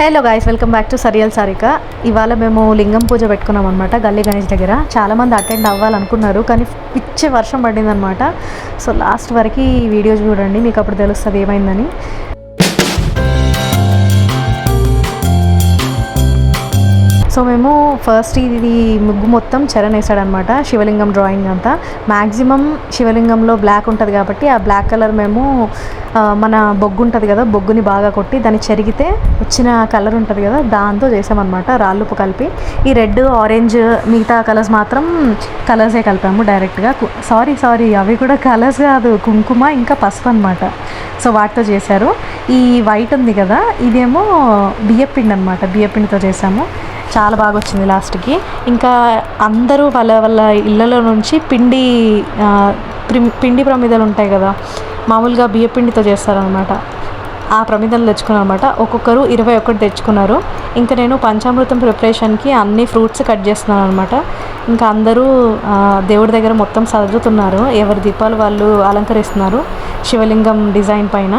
Hello guys welcome back to serial Sarika ఇవాళ మేము లింగం పూజ పెట్టుకున్నాం అనమాట గల్లీ గణేష్ దగ్గర. చాలామంది అటెండ్ అవ్వాలనుకున్నారు కానీ పిచ్చే వర్షం పడిందనమాట సో లాస్ట్ వరకు ఈ వీడియో చూడండి మీకు అప్పుడు తెలుస్తుంది ఏమైందని. సో మేము ఫస్ట్ ఇది ముగ్గు మొత్తం చరణ్ వేసాడనమాట శివలింగం డ్రాయింగ్ అంతా. మ్యాక్సిమం శివలింగంలో బ్లాక్ ఉంటుంది కాబట్టి ఆ బ్లాక్ కలర్ మేము మన బొగ్గు ఉంటుంది కదా బొగ్గుని బాగా కొట్టి దాన్ని చెరిగితే వచ్చిన కలర్ ఉంటుంది కదా దాంతో చేసామన్నమాట రాళ్ళుపు కలిపి. ఈ రెడ్ ఆరెంజ్ మిగతా కలర్స్ మాత్రం కలర్సే కలిపాము డైరెక్ట్గా సారీ సారీ అవి కూడా కలర్స్ కాదు కుంకుమ ఇంకా పసుపు అనమాట సో వాటితో చేశారు. ఈ వైట్ ఉంది కదా ఇదేమో బియ్యపిండి అనమాట బియ్యపిండితో చేసాము. చాలా బాగా వచ్చింది లాస్ట్కి ఇంకా అందరూ వాళ్ళ వాళ్ళ ఇళ్ళలో నుంచి పిండి పిండి ప్రమిదలు ఉంటాయి కదా మామూలుగా బియ్యపిండితో చేస్తారనమాట ఆ ప్రమిదలు తెచ్చుకున్నాను అనమాట ఒక్కొక్కరు ఇరవై ఒకటి తెచ్చుకున్నారు. ఇంకా నేను పంచామృతం ప్రిపరేషన్కి అన్ని ఫ్రూట్స్ కట్ చేస్తున్నాను అనమాట ఇంకా అందరూ దేవుడి దగ్గర మొత్తం సర్దుతున్నారు. ఎవరి దీపాలు వాళ్ళు అలంకరిస్తున్నారు. శివలింగం డిజైన్ పైన.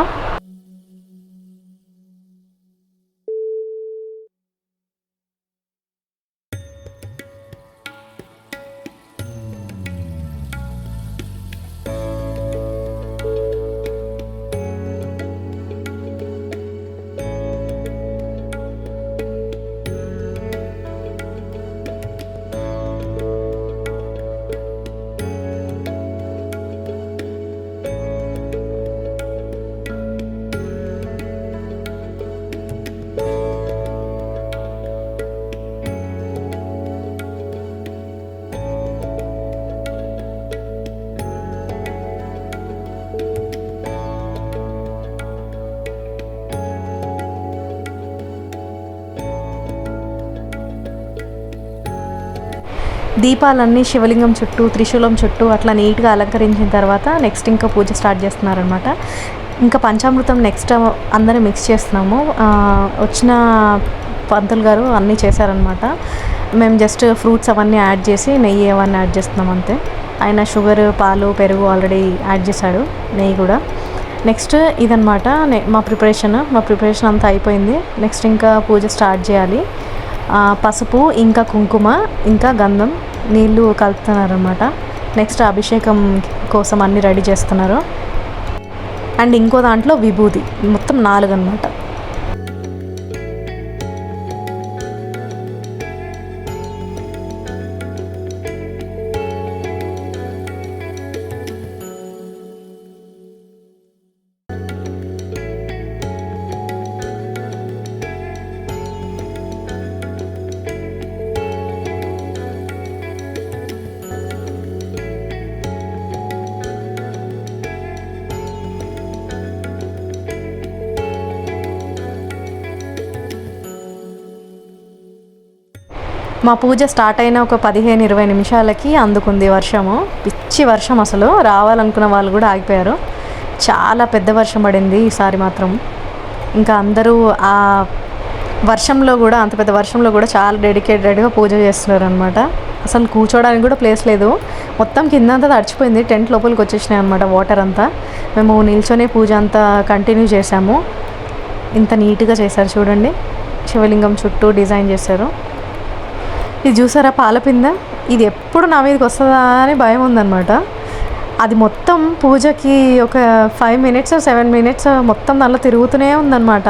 దీపాలన్నీ శివలింగం చుట్టూ త్రిశూలం చుట్టూ అట్లా నీట్గా అలంకరించిన తర్వాత నెక్స్ట్ ఇంకా పూజ స్టార్ట్ చేస్తున్నారనమాట ఇంకా పంచామృతం నెక్స్ట్ అందరం మిక్స్ చేస్తున్నాము. వచ్చిన పంతులు గారు అన్నీ చేశారనమాట మేము జస్ట్ ఫ్రూట్స్ అవన్నీ యాడ్ చేసి నెయ్యి అవన్నీ యాడ్ చేస్తున్నాం అంతే. ఆయన షుగర్ పాలు పెరుగు ఆల్రెడీ యాడ్ చేశాడు నెయ్యి కూడా. నెక్స్ట్ ఇదనమాట మా ప్రిపరేషన్ మా ప్రిపరేషన్ అంతా అయిపోయింది. నెక్స్ట్ ఇంకా పూజ స్టార్ట్ చేయాలి. పసుపు ఇంకా కుంకుమ ఇంకా గంధం నీళ్ళు కలుపుతున్నారనమాట నెక్స్ట్ అభిషేకం కోసం అన్ని రెడీ చేస్తున్నారు. అండ్ ఇంకో దాంట్లో విభూది మొత్తం నాలుగు అనమాట మా పూజ స్టార్ట్ అయిన ఒక పదిహేను ఇరవై నిమిషాలకి అందుకుంది వర్షము. పిచ్చి వర్షం అసలు. రావాలనుకున్న వాళ్ళు కూడా ఆగిపోయారు. చాలా పెద్ద వర్షం పడింది ఈసారి మాత్రం. ఇంకా అందరూ ఆ వర్షంలో కూడా అంత పెద్ద వర్షంలో కూడా చాలా డెడికేటెడ్గా పూజ చేస్తున్నారు అనమాట అసలు కూర్చోడానికి కూడా ప్లేస్ లేదు. మొత్తం కింద అంతా తడిచిపోయింది. టెంట్ లోపలికి వచ్చేసినాయి అనమాట వాటర్ అంతా. మేము నిల్చొనే పూజ అంతా కంటిన్యూ చేసాము ఇంత నీట్గా చేశారు చూడండి. శివలింగం చుట్టూ డిజైన్ చేశారు. ఇది చూసారా పాలపింద? ఇది ఎప్పుడు నా మీదకి వస్తుందా అని భయం ఉందన్నమాట. అది మొత్తం పూజకి ఒక ఫైవ్ మినిట్స్ సెవెన్ మినిట్స్ మొత్తం దానిలో తిరుగుతూనే ఉందన్నమాట.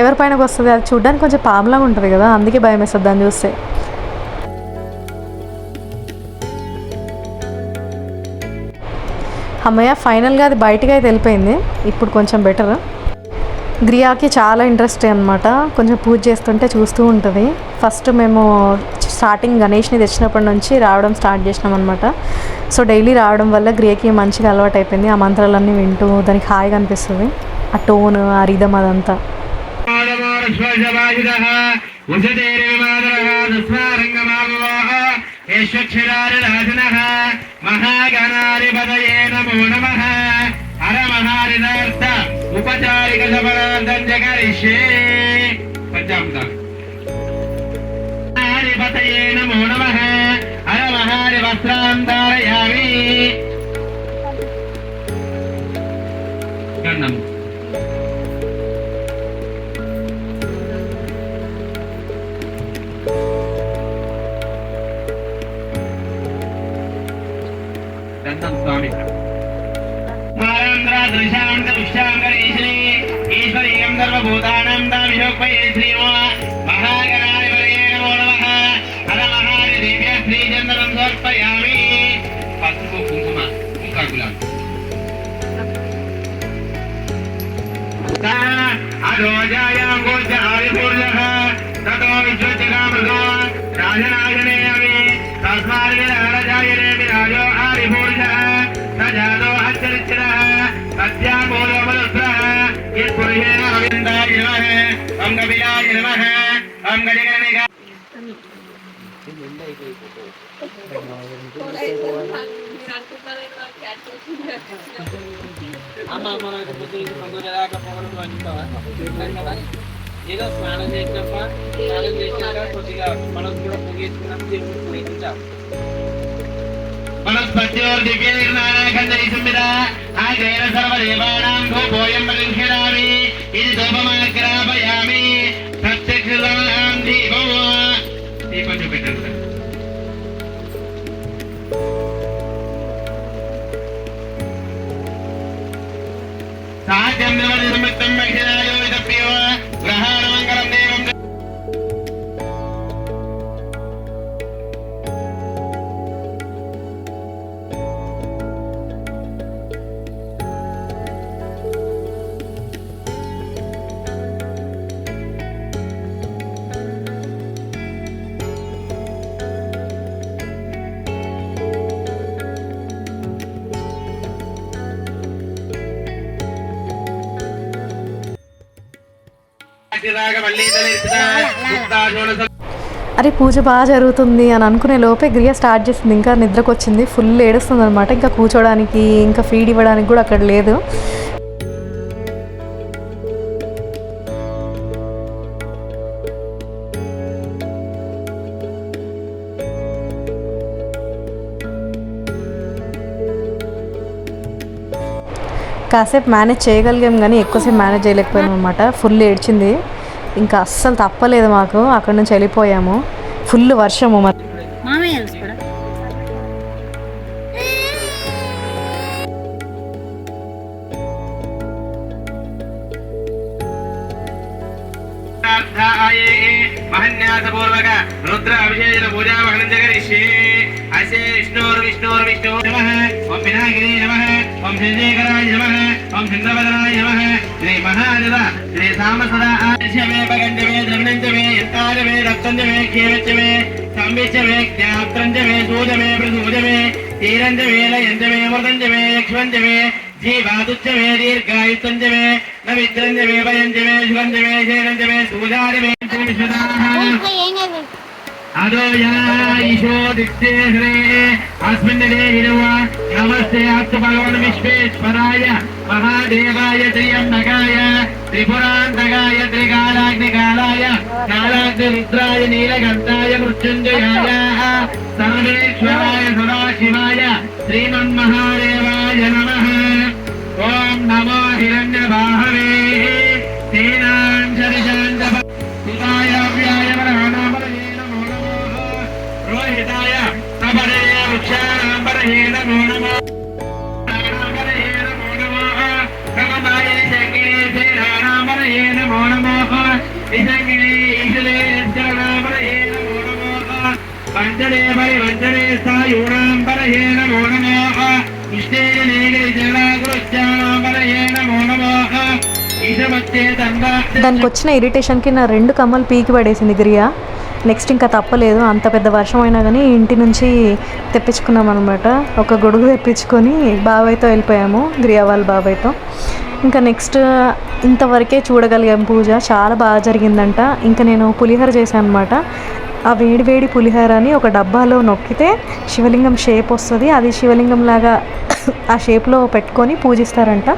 ఎవరిపైనకి వస్తుంది? అది చూడడానికి కొంచెం పాములాగా ఉంటుంది కదా అందుకే భయం వేస్తుంది దాన్ని చూస్తే. అమ్మయ్య ఫైనల్గా అది బయటకి అయితే వెళ్ళిపోయింది. ఇప్పుడు కొంచెం బెటర్ గ్రియాకి చాలా ఇంట్రెస్ట్ అనమాట కొంచెం పూజ చేస్తుంటే చూస్తూ ఉంటుంది. ఫస్ట్ మేము స్టార్టింగ్ గణేష్ని తెచ్చినప్పటి నుంచి రావడం స్టార్ట్ చేసినాం అనమాట సో డైలీ రావడం వల్ల గ్రియాకి మంచిగా అలవాటు అయిపోయింది. ఆ మంత్రాలన్నీ వింటూ దానికి హాయిగా అనిపిస్తుంది. ఆ టోన్ ఆ రిధం అదంతా. మహాగణాధిపతయే నమో నమ. ఉపచారిక సఫలార్థం జగరిష్యే పంచామృతం హరిపతయే నమో నమః. హరమహారి వస్త్రాం ధారయామి ஆமா ஆமா நான் இப்போ சந்தோஷம் போகணும்னு வந்துட்டேன் ఏదో స్నానం చేసినప్ప స్నానం చేసినాక కొద్దిగా మనం కూడా పొగేసుకున్నాం దేవుడు పూజించాం భూపోయం ఇది ధూపమాగ్రాపయామి అరే పూజ బాగా జరుగుతుంది అని అనుకునే లోపే గ్రియ స్టార్ట్ చేసింది. ఇంకా నిద్రకు వచ్చింది ఫుల్ ఏడుస్తుంది అనమాట ఇంకా కూర్చోడానికి ఇంకా ఫీడ్ ఇవ్వడానికి కూడా అక్కడ లేదు. కాసేపు మేనేజ్ చేయగలిగాం కానీ ఎక్కువసేపు మేనేజ్ చేయలేకపోయాం అనమాట ఫుల్ ఏడ్చింది. ఇంకా అస్సలు తప్పలేదు మాకు. అక్కడ నుంచి వెళ్ళిపోయాము. ఫుల్ వర్షము మరి. మహన్యాసపూర్వక రుద్ర అభిషేచన పూజా జగరిష్యే విష్ణోర్ విష్ణోర్ విష్ణు నమ. ఓం నమ. ఓం శశేఖరాయ నమ ఓం చంద్రవదనాయ నమ శ్రీ మహాదేవ శ్రీ సామసదా ఆశమే పగంజమే ద్రవణంజమే ఎంతాజమే రక్తంజమే క్షేమచ్చమే సంవిచ్చమే జ్ఞాత్రంజమే సూజమే ప్రసూజమే తీరంజమే లయంజమే మృతంజమే యక్ష్మంజమే జీవాదుచ్చమే దీర్ఘాయుత్తంజమే నవిత్రంజమే భయంజమే శివంజమే శేరంజమే సూజారమే విశ్వదాః ఏం అదో ఈశో దిక్తే అస్మిన్ నమస్తే అస్తు భగవన్ విశ్వేశ్వరాయ మహాదేవాయ త్రియంబకాయ త్రిపురాంతకాయ త్రికాలాగ్నికాలాయ కాలాగ్ని రుద్రాయ నీలకంఠాయ మృత్యుంజయాయ సర్వేశ్వరాయ సదాశివాయ శ్రీమన్మహాదేవాయ నమ నమః ఈశలే నమో నమః నమో నమః దానికి వచ్చిన ఇరిటేషన్కి నా రెండు కమ్మలు పీకి పడేసింది గ్రియా. నెక్స్ట్ ఇంకా తప్పలేదు. అంత పెద్ద వర్షం అయినా కానీ ఇంటి నుంచి తెప్పించుకున్నాం అనమాట ఒక గొడుగు తెప్పించుకొని బాబాయ్తో వెళ్ళిపోయాము గ్రియావాల్ బాబాయ్తో. ఇంకా నెక్స్ట్ ఇంతవరకే చూడగలిగాం పూజ. చాలా బాగా జరిగిందంట. ఇంకా నేను పులిహోర చేశాను అనమాట ఆ వేడి వేడి పులిహోరని ఒక డబ్బాలో నొక్కితే శివలింగం షేప్ వస్తుంది. అది శివలింగం లాగా ఆ షేప్లో పెట్టుకొని పూజిస్తారంట.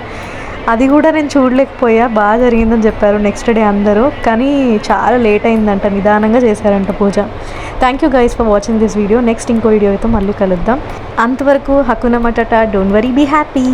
అది కూడా నేను చూడలేకపోయా. బాగా జరిగిందని చెప్పారు నెక్స్ట్ డే అందరూ. కానీ చాలా లేట్ అయిందంట నిదానంగా చేశారంట పూజ. Thank you guys for watching this video next ఇంకో వీడియో అయితే మళ్ళీ కలుద్దాం. అంతవరకు హక్కున డోంట్ వరీ బీ హ్యాపీ